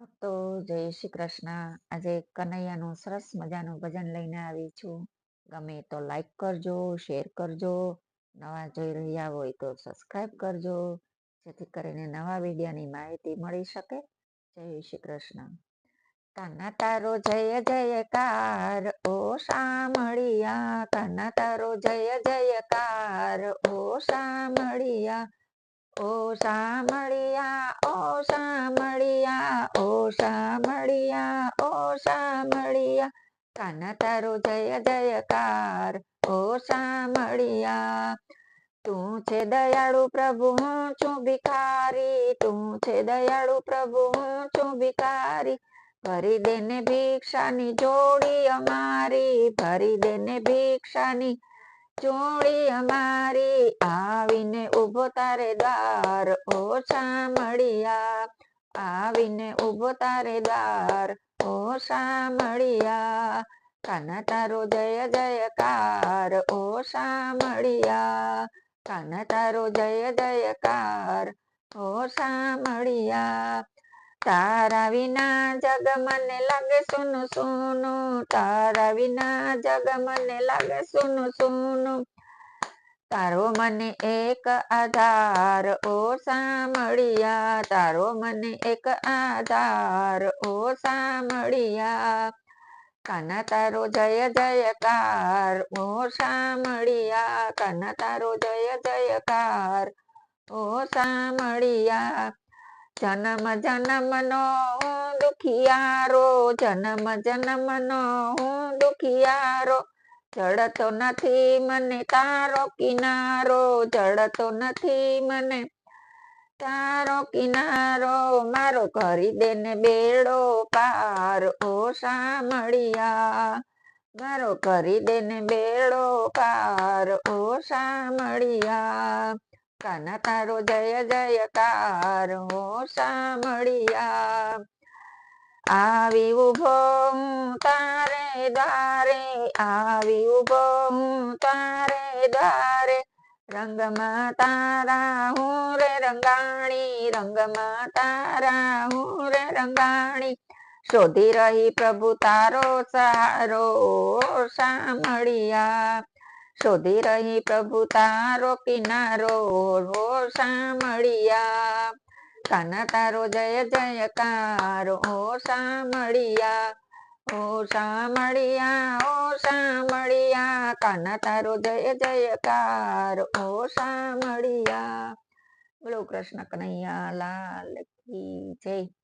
ભક્તો જય શ્રી કૃષ્ણ. આજે કનૈયાનું સરસ મજાનું ભજન લઈને આવી છું. ગમે તો લાઈક કરજો શેર કરજો, નવા જોઈ રહ્યા હોય તો સબસ્ક્રાઈબ કરજો, જેથી કરીને નવા વિડીયોની માહિતી મળી શકે. જય શ્રી કૃષ્ણ. કાના તારો જય જયકાર ઓ સામળિયા કાના તારો જય જયકાર ઓ સામળિયા ઓ સામળિયા ઓ સામળિયા ઓ સામળિયા ઓ સામળિયા કાના તારો જય જયકાર, ઓ સામળિયા તું છે દયાળુ પ્રભુ, હું છું ભિખારી. તું છે દયાળુ પ્રભુ, હું છું ભિખારી. ભરી દેને ભિક્ષાની જોડી અમારી, ભરી દેને ભિક્ષાની ચોળી અમારી આવીને ઊભો તારે દ્વાર, ઓ સામળિયા આવીને ઊભો તારે દ્વાર, ઓ સામળિયા કાના તારો જય જયકાર, ઓ સામળિયા કાના તારો જય જયકાર, ઓ સામળિયા તારા વિના જગ મને લાગે સુનું સુનું. તારા વિના જગ મને લાગે સુનું સુનું. તારો મને એક આધાર, ઓ સાંભળિયા. તારો મને એક આધાર, ઓ સાંભળિયા. કાના તારો જય જયકાર, ઓ સાંભળિયા. કાના તારો જય જયકાર, ઓ સામળિયા જન્મ નો હું દુખિયારો, જનમ જનમ નો હું દુખિયારો. જડતો નથી મને તારો કિનારો, જડતો નથી મને તારો કિનારો. મારો કરી દેને બેડો પાર, ઓ સામળિયા મારો કરી દેને બેડો પાર, ઓ સામળિયા કાના તારો જય જયકાર હો સાંભળિયા. આવી ઊભો તારે દ્વારે, આવી ઊભો તારે દ્વારે. રંગમાં તારા હું રે રંગાણી, રંગમાં તારા હું રે રંગાણી. શોધી રહી પ્રભુ તારો સારો સામળિયા શોધી રહી પ્રભુ તારો કિનારો રો સામળિયા કાન તારો જય જયકાર ઓ સાંભળિયા. ઓ સાંભળિયા ઓ સામળિયા કાન તારો જય જયકાર ઓ સાંભળિયા. બોલો કૃષ્ણ કનૈયા લાલ કી જય.